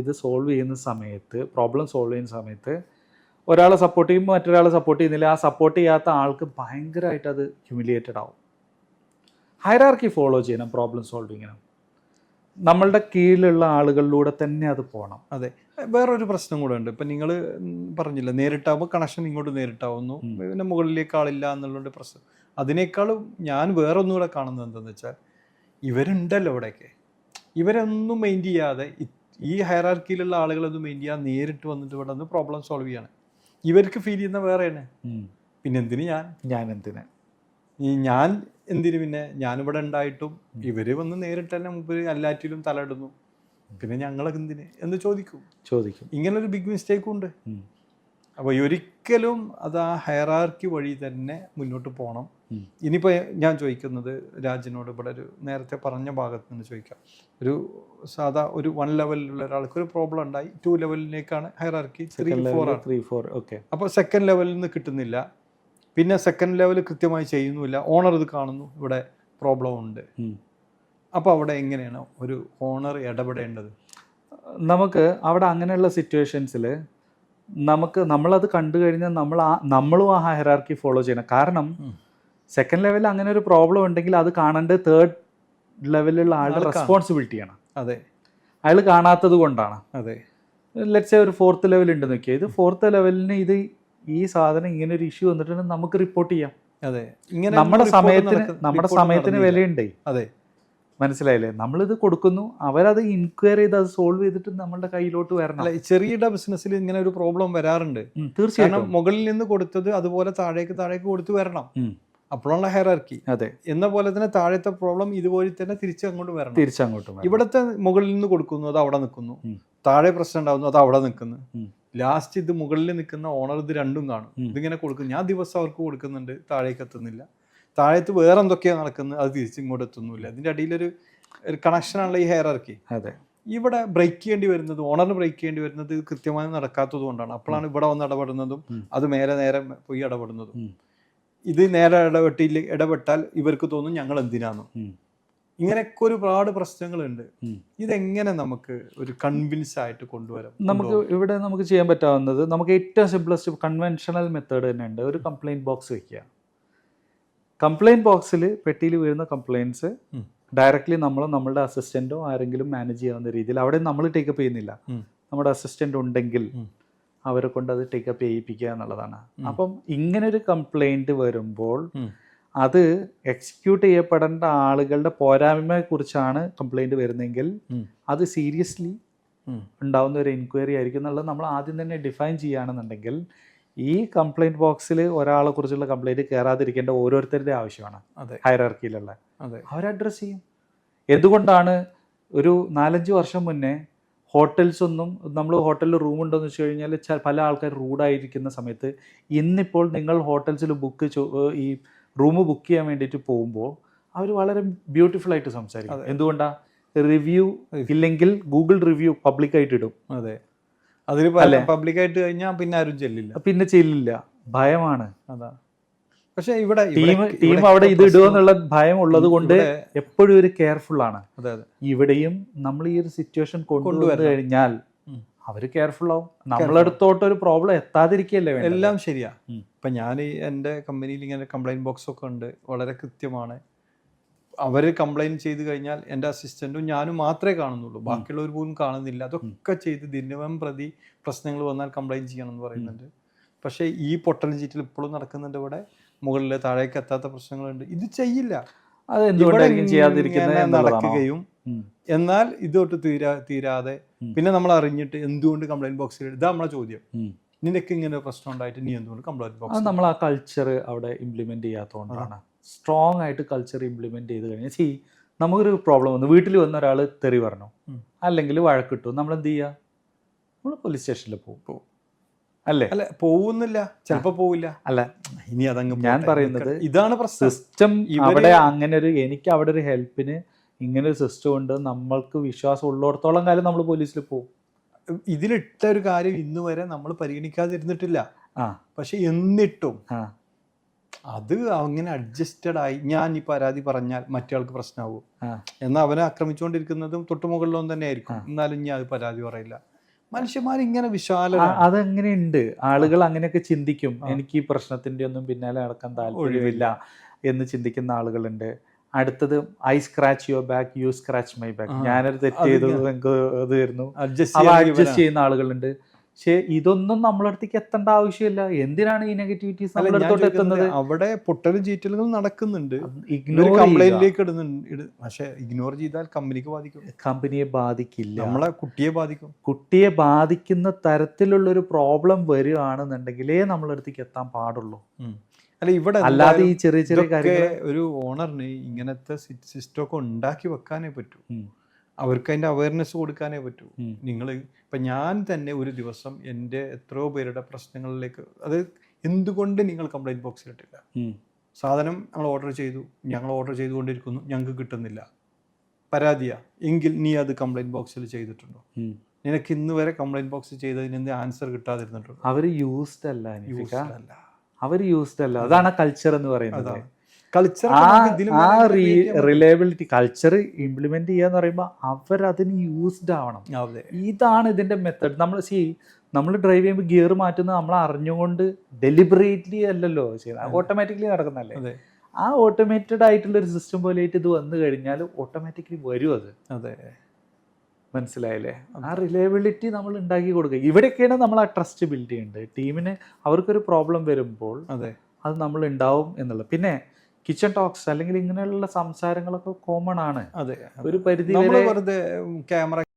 ഇത് സോൾവ് ചെയ്യുന്ന സമയത്ത് പ്രോബ്ലം സോൾവ് ചെയ്യുന്ന സമയത്ത് ഒരാളെ സപ്പോർട്ട് ചെയ്യുമ്പോൾ മറ്റൊരാളെ സപ്പോർട്ട് ചെയ്യുന്നില്ല. ആ സപ്പോർട്ട് ചെയ്യാത്ത ആൾക്ക് ഭയങ്കരമായിട്ട് അത് ഹ്യൂമിലിയേറ്റഡ് ആവും. ഹൈറാർക്കി ഫോളോ ചെയ്യണം പ്രോബ്ലം സോൾവിങ്ങിന് നമ്മളുടെ കീഴിലുള്ള ആളുകളിലൂടെ തന്നെ അത് പോകണം അതെ. വേറൊരു പ്രശ്നം കൂടെ ഉണ്ട്. ഇപ്പം നിങ്ങൾ പറഞ്ഞില്ല നേരിട്ടാവുമ്പോൾ കണക്ഷൻ ഇങ്ങോട്ട് നേരിട്ടാവുന്നു. പിന്നെ മുകളിലേക്ക് ആളില്ല എന്നുള്ളൊരു പ്രശ്നം. അതിനേക്കാളും ഞാൻ വേറെ ഒന്നുകൂടെ കാണുന്നത് എന്താണെന്ന് വെച്ചാൽ ഇവരുണ്ടല്ലോ ഇവിടെയൊക്കെ ഇവരൊന്നും മെയിൻ ചെയ്യാതെ ഈ ഹയറാർക്കിയിലുള്ള ആളുകളൊന്നും ചെയ്യാതെ നേരിട്ട് വന്നിട്ട് ഇവിടെ നിന്ന് പ്രോബ്ലം സോൾവ് ചെയ്യാണ്. ഇവർക്ക് ഫീൽ ചെയ്യുന്ന വേറെയാണ് പിന്നെ എന്തിന് ഞാൻ? ഞാൻ എന്തിന്? ഈ ഞാൻ എന്തിന് പിന്നെ? ഞാനിവിടെ ഉണ്ടായിട്ടും ഇവർ വന്ന് നേരിട്ട് തന്നെ മുമ്പ് എല്ലാറ്റിലും തലയിടുന്നു. പിന്നെ ഞങ്ങളൊക്കെ എന്തിന്? എന്ന് ചോദിക്കും. ചോദിക്കും. ഇങ്ങനൊരു ബിഗ് മിസ്റ്റേക്കും ഉണ്ട്. അപ്പോൾ ഒരിക്കലും അത് ആ ഹയറാർക്കി വഴി തന്നെ മുന്നോട്ട് പോകണം. ഇനിയിപ്പോൾ ഞാൻ ചോദിക്കുന്നത് രാജ്യനോട് ഇവിടെ ഒരു നേരത്തെ പറഞ്ഞ ഭാഗത്ത് നിന്ന് ചോദിക്കാം. ഒരു സാധാ ഒരു വൺ ലെവലിലുള്ള ഒരാൾക്ക് ഒരു പ്രോബ്ലം ഉണ്ടായി two ലെവലിലേക്കാണ് hierarchy three four three four okay അപ്പോൾ സെക്കൻഡ് ലെവലിൽ നിന്ന് കിട്ടുന്നില്ല. പിന്നെ സെക്കൻഡ് ലെവൽ കൃത്യമായി ചെയ്യുന്നുമില്ല. ഓണർ ഇത് കാണുന്നു ഇവിടെ പ്രോബ്ലം ഉണ്ട്. അപ്പോൾ അവിടെ എങ്ങനെയാണ് ഒരു ഓണർ ഇടപെടേണ്ടത്? നമുക്ക് അവിടെ അങ്ങനെയുള്ള സിറ്റുവേഷൻസിൽ നമുക്ക് നമ്മളത് കണ്ടു കഴിഞ്ഞാൽ നമ്മൾ ആ നമ്മളും ആ ഹൈറാർക്കി ഫോളോ ചെയ്യണം. കാരണം സെക്കൻഡ് ലെവലിൽ അങ്ങനെ ഒരു പ്രോബ്ലം ഉണ്ടെങ്കിൽ അത് കാണേണ്ടത് തേർഡ് ലെവലിലുള്ള ആളുടെ റെസ്പോൺസിബിലിറ്റി റെസ്പോൺസിബിലിറ്റിയാണ് അതെ. അയാൾ കാണാത്തത് കൊണ്ടാണ്. അതെ. ലെറ്റ്സ് ഒരു ഫോർത്ത് ലെവൽ ഉണ്ട് നോക്കിയാൽ ഇത് ഫോർത്ത് ലെവലിന് ഇത് ഈ സാധനം ഇങ്ങനെ ഒരു ഇഷ്യൂ വന്നിട്ടുണ്ടെങ്കിൽ നമുക്ക് റിപ്പോർട്ട് ചെയ്യാം. അതെ. ഇങ്ങനെ നമ്മുടെ സമയത്തിന് നമ്മുടെ സമയത്തിന്. വിലയുണ്ടേ. അതെ. മനസ്സിലായില്ലേ? നമ്മളിത് കൊടുക്കുന്നു അവരത് ഇൻക്വയറി ചെയ്ത് അത് സോൾവ് ചെയ്തിട്ട് നമ്മളുടെ കയ്യിലോട്ട് വരണം. ചെറിയ ബിസിനസ്സിൽ ഇങ്ങനെ ഒരു പ്രോബ്ലം വരാറുണ്ട്. തീർച്ചയായും തീർച്ചയായിട്ടും. മുകളിൽ നിന്ന് കൊടുത്തത് അതുപോലെ താഴേക്ക് താഴേക്ക് കൊടുത്തു വരണം. അപ്പോഴുള്ള ഹെയറാർക്കി അതെ. എന്ന പോലെ തന്നെ താഴത്തെ പ്രോബ്ലം ഇതുപോലെ തന്നെ തിരിച്ചു അങ്ങോട്ട് വരണം. തിരിച്ചങ്ങോട്ട്. ഇവിടത്തെ മുകളിൽ നിന്ന് കൊടുക്കുന്നു അത് അവിടെ നിൽക്കുന്നു. താഴെ പ്രശ്നം ഉണ്ടാവുന്നു അത് അവിടെ നിൽക്കുന്നു. ലാസ്റ്റ് ഇത് മുകളിൽ നിൽക്കുന്ന ഓണർ ഇത് രണ്ടും കാണും. ഇതിങ്ങനെ കൊടുക്കും. ഞാൻ ദിവസം അവർക്ക് കൊടുക്കുന്നുണ്ട് താഴേക്ക് എത്തുന്നില്ല. താഴത്ത് വേറെ എന്തൊക്കെയാണ് നടക്കുന്നത് അത് തിരിച്ചിങ്ങോട്ട് എത്തുന്നില്ല അതിന്റെ അടിയിലൊരു ഒരു കണക്ഷനാണല്ലോ ഈ ഹെയറർക്കി അതെ. ഇവിടെ ബ്രേക്ക് ചെയ്യേണ്ടി വരുന്നത് ഓണറിന് ബ്രേക്ക് ചെയ്യേണ്ടി വരുന്നത് കൃത്യമായി നടക്കാത്തത് കൊണ്ടാണ്. അപ്പോഴാണ് ഇവിടെ വന്ന് ഇടപെടുന്നതും അത് മേലെ നേരെ പോയി ഇടപെടുന്നതും. ഇത് നേരെ ഇടപെട്ടില്ല ഇടപെട്ടാൽ ഇവർക്ക് തോന്നും ഞങ്ങൾ എന്തിനാന്ന്. ഇങ്ങനെയൊക്കെ ഒരുപാട് പ്രശ്നങ്ങളുണ്ട്. ഇതെങ്ങനെ നമുക്ക് ഒരു കൺവിൻസ് ആയിട്ട് കൊണ്ടുവരാം? നമുക്ക് ഇവിടെ നമുക്ക് ചെയ്യാൻ പറ്റാവുന്നത് നമുക്ക് ഏറ്റവും സിംപ്ലസ്റ്റ് കൺവെൻഷണൽ മെത്തേഡ് തന്നെ ഉണ്ട് ഒരു കംപ്ലൈന്റ് ബോക്സ് വെക്കുക. കംപ്ലൈന്റ് ബോക്സിൽ പെട്ടിയിൽ വീഴുന്ന ഉം. ഡയറക്റ്റ്ലി നമ്മൾ നമ്മളുടെ അസിസ്റ്റന്റോ ആരെങ്കിലും മാനേജ് ചെയ്യാവുന്ന രീതിയിൽ അവിടെ നമ്മൾ ടേക്കപ്പ് ചെയ്യുന്നില്ല നമ്മുടെ അസിസ്റ്റന്റ് ഉണ്ടെങ്കിൽ അവരെ കൊണ്ട് അത് ടേക്കപ്പ് ചെയ്യിപ്പിക്കുക എന്നുള്ളതാണ്. അപ്പം ഇങ്ങനെ ഒരു കംപ്ലൈന്റ് വരുമ്പോൾ അത് എക്സിക്യൂട്ട് ചെയ്യപ്പെടേണ്ട ആളുകളുടെ പോരായ്മയെ കുറിച്ചാണ് കംപ്ലൈന്റ് വരുന്നതെങ്കിൽ അത് സീരിയസ്ലി. ഉണ്ടാവുന്ന ഒരു എൻക്വയറി ആയിരിക്കും എന്നുള്ളത് നമ്മൾ ആദ്യം തന്നെ ഡിഫൈൻ ചെയ്യുകയാണെന്നുണ്ടെങ്കിൽ ഈ കംപ്ലൈന്റ് ബോക്സിൽ ഒരാളെ കുറിച്ചുള്ള കംപ്ലൈന്റ് കയറാതിരിക്കേണ്ട ഓരോരുത്തരുടെ ആവശ്യമാണ് അതെ. ഹൈറാർക്കിയിലുള്ള അതെ. അവർ അഡ്രസ്സ് ചെയ്യും. എന്തുകൊണ്ടാണ് ഒരു നാലഞ്ച് വർഷം മുന്നേ ഹോട്ടൽസ് ഒന്നും നമ്മൾ ഹോട്ടലിൽ റൂം ഉണ്ടോ എന്ന് വെച്ച് കഴിഞ്ഞാൽ പല ആൾക്കാർ റൂഡായിരിക്കുന്ന സമയത്ത് ഇന്നിപ്പോൾ നിങ്ങൾ ഹോട്ടൽസിൽ ബുക്ക് ഈ റൂം ബുക്ക് ചെയ്യാൻ വേണ്ടിയിട്ട് പോകുമ്പോൾ അവർ വളരെ ബ്യൂട്ടിഫുൾ ആയിട്ട് സംസാരിക്കും. എന്തുകൊണ്ടാണ് റിവ്യൂ ഇല്ലെങ്കിൽ ഗൂഗിൾ റിവ്യൂ പബ്ലിക്കായിട്ട് ഇടും. അതെ. അതിൽ? പബ്ലിക് ആയിട്ട് കഴിഞ്ഞാൽ പിന്നെ ആരും ചെല്ലില്ല. പിന്നെ ചെല്ലില്ല. ഭയമാണ്. അതാ. പക്ഷെ ഇവിടെ ടീം ടീം അവിടെ ഇത് ഇടുവെന്നുള്ള ഭയം ഉള്ളത് കൊണ്ട് എപ്പോഴും ഒരു കെയർഫുൾ ആണ്. ഇവിടെയും നമ്മൾ ഈ ഒരു സിറ്റുവേഷൻ കൊണ്ടുവന്നു കഴിഞ്ഞാൽ അവർ അവർ കെയർഫുൾ ആവും. നമ്മളടുത്തോട്ട് ഒരു പ്രോബ്ലം എത്താതിരിക്കല്ലേ എല്ലാം ശരിയാ. ഇപ്പൊ ഞാൻ എന്റെ കമ്പനിയിൽ ഇങ്ങനെ കംപ്ലൈന്റ് ബോക്സ് ഒക്കെ ഉണ്ട്. വളരെ കൃത്യമാണ്. അവർ കംപ്ലൈന്റ് ചെയ്ത് കഴിഞ്ഞാൽ എന്റെ അസിസ്റ്റന്റും ഞാനും മാത്രമേ കാണുന്നുള്ളൂ. ബാക്കിയുള്ളവർ പോലും കാണുന്നില്ല. അതൊക്കെ ചെയ്ത് ദിനവും പ്രതി പ്രശ്നങ്ങൾ വന്നാൽ കംപ്ലൈന്റ് ചെയ്യണം എന്ന് പറയുന്നുണ്ട്. പക്ഷേ ഈ പൊട്ടൽ ചീറ്റിൽ ഇപ്പോഴും നടക്കുന്നുണ്ട് ഇവിടെ. മുകളിൽ താഴേക്ക് എത്താത്ത പ്രശ്നങ്ങളുണ്ട്. ഇത് ചെയ്യില്ല. നടക്കുകയും. എന്നാൽ ഇതൊട്ട് തീരാ തീരാതെ പിന്നെ നമ്മൾ അറിഞ്ഞിട്ട് എന്തുകൊണ്ട് കംപ്ലൈന്റ് ബോക്സിൽ ഇതാ നമ്മളെ ചോദ്യം. നിനക്ക് ഇങ്ങനെ പ്രശ്നം ഉണ്ടായിട്ട് നീ എന്തുകൊണ്ട് കംപ്ലൈന്റ് ബോക്സ് നമ്മൾ ആ കൾച്ചർ അവിടെ ഇംപ്ലിമെന്റ് ചെയ്യാത്തതുകൊണ്ടാണ്. സ്ട്രോങ് ആയിട്ട് കൾച്ചർ ഇംപ്ലിമെന്റ് ചെയ്ത് കഴിഞ്ഞാൽ സി നമുക്കൊരു പ്രോബ്ലം വന്നു. വീട്ടിൽ വന്ന ഒരാൾ തെറി പറഞ്ഞു. അല്ലെങ്കിൽ വഴക്കിട്ടു നമ്മൾ എന്ത് ചെയ്യുക നമ്മൾ പോലീസ് സ്റ്റേഷനിൽ പോകും. അല്ലേ? അല്ല പോകുന്നില്ല ചിലപ്പോൾ പോവില്ല. അല്ല ഇനി അതങ്ങ് ഞാൻ പറയുന്നത് ഇതാണ് പ്രശ്നം. സിസ്റ്റം ഇവിടെ അങ്ങനെ ഒരു എനിക്ക് അവിടെ ഒരു ഹെൽപ്പിന് ഇങ്ങനെ ഒരു സിസ്റ്റം ഉണ്ട്. നമ്മൾക്ക് വിശ്വാസം ഉള്ളിടത്തോളം കാലം നമ്മൾ പോലീസിൽ പോകും. ഇതിലിട്ട ഒരു കാര്യം ഇന്നുവരെ നമ്മൾ പരിഗണിക്കാതിരുന്നിട്ടില്ല. ആ. പക്ഷെ എന്നിട്ടും അത് അങ്ങനെ അഡ്ജസ്റ്റഡ് ആയി ഞാൻ ഈ പരാതി പറഞ്ഞാൽ മറ്റേയാൾക്ക് പ്രശ്നമാവും. ആ. എന്നാൽ അവനെ ആക്രമിച്ചുകൊണ്ടിരിക്കുന്നതും തൊട്ടുമുകളിലും തന്നെ ആയിരിക്കും എന്നാലും ഞാൻ അത് പരാതി പറയില്ല. മനുഷ്യന്മാർ ഇങ്ങനെ വിശാല അതങ്ങനെയുണ്ട്? ആളുകൾ അങ്ങനെയൊക്കെ ചിന്തിക്കും. എനിക്ക് ഈ പ്രശ്നത്തിന്റെ ഒന്നും പിന്നാലെ നടക്കാൻ താല്പര്യമില്ല എന്ന് ചിന്തിക്കുന്ന ആളുകളുണ്ട്. അടുത്തത് I scratch your back you scratch my back ഞാനൊരു തെറ്റ് ചെയ്തത് ചെയ്തു നിങ്ങൾക്ക് അത് അഡ്ജസ്റ്റ് ചെയ്യുന്ന ആളുകളുണ്ട്. പക്ഷേ ഇതൊന്നും നമ്മളടുത്തേക്ക് എത്തേണ്ട ആവശ്യമില്ല. എന്തിനാണ് ഈ നെഗറ്റിവിറ്റീസ് നമ്മളടുത്തോട്ട് എത്തുന്നത്? അവിടെ പൊട്ടലും ചീറ്റലുകൾ നടക്കുന്നുണ്ട്. ഇഗ്നോർ കംപ്ലൈന്റിലേക്ക് ഇടുന്നുണ്ട് പക്ഷേ ഇഗ്നോർ ചെയ്താൽ കമ്പനിക്ക് ബാധിക്കും. കമ്പനിയെ ബാധിക്കില്ല. നമ്മളെ കുട്ടിയെ ബാധിക്കും. കുട്ടിയെ ബാധിക്കുന്ന തരത്തിലുള്ള ഒരു പ്രോബ്ലം വരികയാണെന്നുണ്ടെങ്കിലേ നമ്മളടുത്തേക്ക് എത്താൻ പാടുള്ളൂ. അല്ല ഇവിടെ അല്ലാതെ ഈ ചെറിയ ചെറിയ ഒരു ഓണറിന് ഇങ്ങനത്തെ സിസ്റ്റം ഒക്കെ ഉണ്ടാക്കി വെക്കാനേ പറ്റൂ. അവർക്ക് അതിന്റെ അവയർനെസ് കൊടുക്കാനേ പറ്റൂ. നിങ്ങൾ ഇപ്പം ഞാൻ തന്നെ ഒരു ദിവസം എന്റെ എത്രയോ പേരുടെ പ്രശ്നങ്ങളിലേക്ക് അത് എന്തുകൊണ്ട് നിങ്ങൾ കംപ്ലൈന്റ് ബോക്സിൽ ഇട്ടില്ല. സാധനം നമ്മൾ ഓർഡർ ചെയ്തു ഞങ്ങൾ ഓർഡർ ചെയ്തുകൊണ്ടിരിക്കുന്നു ഞങ്ങൾക്ക് കിട്ടുന്നില്ല. പരാതിയാ. എങ്കിൽ നീ അത് കംപ്ലൈന്റ് ബോക്സിൽ ചെയ്തിട്ടുണ്ടോ? നിനക്ക് ഇന്ന് വരെ കംപ്ലൈന്റ് ബോക്സ് ചെയ്തതിന് എന്ത് ആൻസർ കിട്ടാതിരുന്നിട്ടുണ്ടോ? അവർ യൂസ്ഡ് അല്ല യൂസ്ഡ് അല്ല. അവർ യൂസ്ഡ് അല്ല. അതാണ് കൾച്ചർ എന്ന് പറയുന്നത്. ആ ആ റിലയബിലിറ്റി കൾച്ചർ ഇംപ്ലിമെന്റ് ചെയ്യാന്ന് പറയുമ്പോൾ അവരതിന് യൂസ്ഡ് ആവണം. ഇതാണ് ഇതിന്റെ മെത്തേഡ് നമ്മൾ സി നമ്മൾ ഡ്രൈവ് ചെയ്യുമ്പോൾ ഗിയർ മാറ്റുന്നത് നമ്മൾ അറിഞ്ഞുകൊണ്ട് ഡെലിബറേറ്റ്ലി അല്ലല്ലോ ചെയ്യുന്നത് ഓട്ടോമാറ്റിക്കലി നടക്കുന്നല്ലേ ആ ഓട്ടോമേറ്റഡ് ആയിട്ടുള്ള ഒരു സിസ്റ്റം പോലെയായിട്ട് ഇത് വന്നു കഴിഞ്ഞാൽ ഓട്ടോമാറ്റിക്കലി വരും അത്. അതെ. മനസ്സിലായില്ലേ? ആ റിലയബിലിറ്റി നമ്മൾ ഉണ്ടാക്കി കൊടുക്കുക. ഇവിടെയൊക്കെയാണ് നമ്മൾ ആ ട്രസ്റ്റ് ബിൽഡ് ചെയ്യേണ്ടത് ടീമിന് അവർക്കൊരു പ്രോബ്ലം വരുമ്പോൾ അതെ. അത് നമ്മൾ ഉണ്ടാവും എന്നുള്ളത്. പിന്നെ കിച്ചൺ ടോക്സ് അല്ലെങ്കിൽ ഇങ്ങനെയുള്ള സംസാരങ്ങളൊക്കെ കോമൺ ആണ്. അതെ. ഒരു പരിധി വരെ വെറുതെ ക്യാമറ